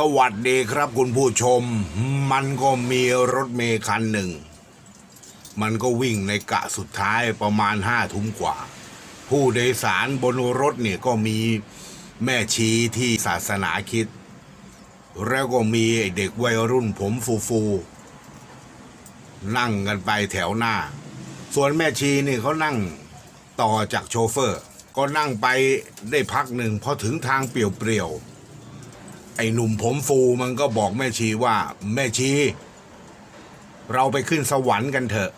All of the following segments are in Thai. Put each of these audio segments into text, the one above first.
สวัสดีครับคุณผู้ชม มันก็มีรถเมย์คันหนึ่ง มันก็วิ่งในกะสุดท้ายประมาณห้าทุ่มกว่า ผู้โดยสารบนรถเนี่ยก็มีแม่ชีที่ศาสนาคิด แล้วก็มีเด็กวัยรุ่นผมฟูฟูๆนั่งกันไปแถวหน้า ส่วนแม่ชีนี่เขานั่งต่อจากโชเฟอร์ ก็นั่งไปได้พักหนึ่งพอถึงทางเปลี่ยวๆ ไอ้หนุ่มผมฟูมันก็บอกแม่ชีว่า แม่ชี เราไปขึ้นสวรรค์กันเถอะ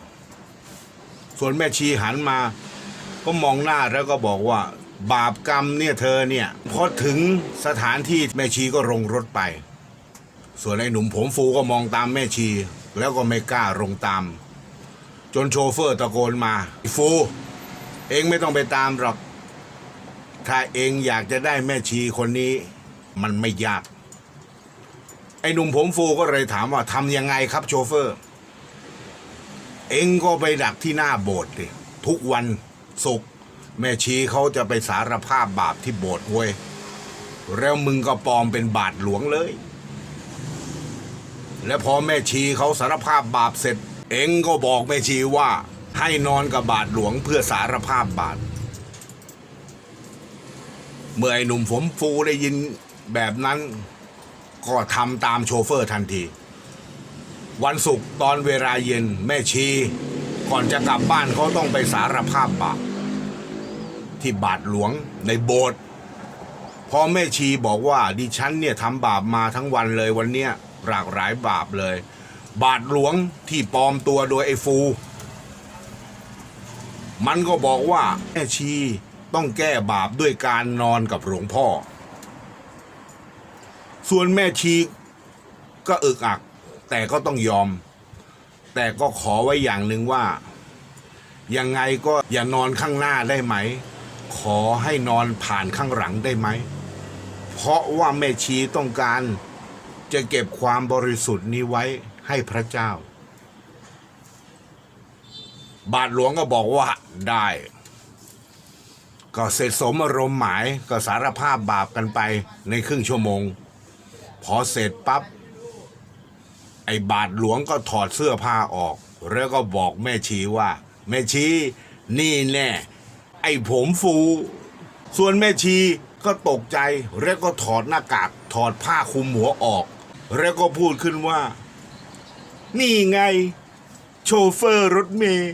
ส่วนแม่ชีหันมา ก็มองหน้าแล้วก็บอกว่า บาปกรรมเนี่ยเธอเนี่ยพอถึงสถานที่แม่ชีก็ลงรถไป ส่วนไอ้หนุ่มผมฟูก็มองตามแม่ชี แล้วก็ไม่กล้าลงตาม จนโชเฟอร์ตะโกนมา ฟู เองไม่ต้องไปตามหรอกถ้าเองอยากจะได้แม่ชีคนนี้ มันไม่ยาก ไอ้หนุ่มผมฟูก็เลยถามว่าทำยังไงครับโชเฟอร์ เองก็ไปดักที่หน้าโบสถ์ดิทุกวันศุกร์แม่ชีเขาจะไปสารภาพบาปที่โบสถ์เว้ยแล้วมึงก็ปลอมเป็นบาทหลวงเลย และพอแม่ชีเขาสารภาพบาปเสร็จ เองก็บอกแม่ชีว่าให้นอนกับบาทหลวงเพื่อสารภาพบาปเมื่อไอ้หนุ่มผมฟูได้ยิน แบบนั้นก็ทำตามโชเฟอร์ทันที วันศุกร์ตอนเวลาเย็นแม่ชี ก่อนจะกลับบ้านเขาต้องไปสารภาพบาปที่บาทหลวงในโบสถ์พอแม่ชีบอกว่าดิฉันเนี่ยทำบาปมาทั้งวันเลยวันเนี้ยหลากหลายบาปเลย บาทหลวงที่ปลอมตัวโดยไอ้ฟู มันก็บอกว่าแม่ชีต้องแก้บาปด้วยการนอนกับหลวงพ่อ ส่วนแม่ชีก็อึกอัก แต่ก็ต้องยอม แต่ก็ขอไว้อย่างหนึ่งว่า ยังไงก็อย่านอนข้างหน้าได้ไหม ขอให้นอนผ่านข้างหลังได้ไหม เพราะว่าแม่ชีต้องการจะเก็บความบริสุทธิ์นี้ไว้ให้พระเจ้า บาทหลวงก็บอกว่าได้ ก็เสร็จสมอารมณ์หมายก็สารภาพบาปกันไปในครึ่งชั่วโมง พอเสร็จปั๊บไอ้บาทหลวงก็ถอดเสื้อผ้าออก แล้วก็บอกแม่ชีว่า แม่ชีนี่แน่ ไอ้ผมฟู ส่วนแม่ชีก็ตกใจแล้วก็ถอดหน้ากากถอดผ้าคลุมหัวออก แล้วก็พูดขึ้นว่า นี่ไง โชเฟอร์รถเมย์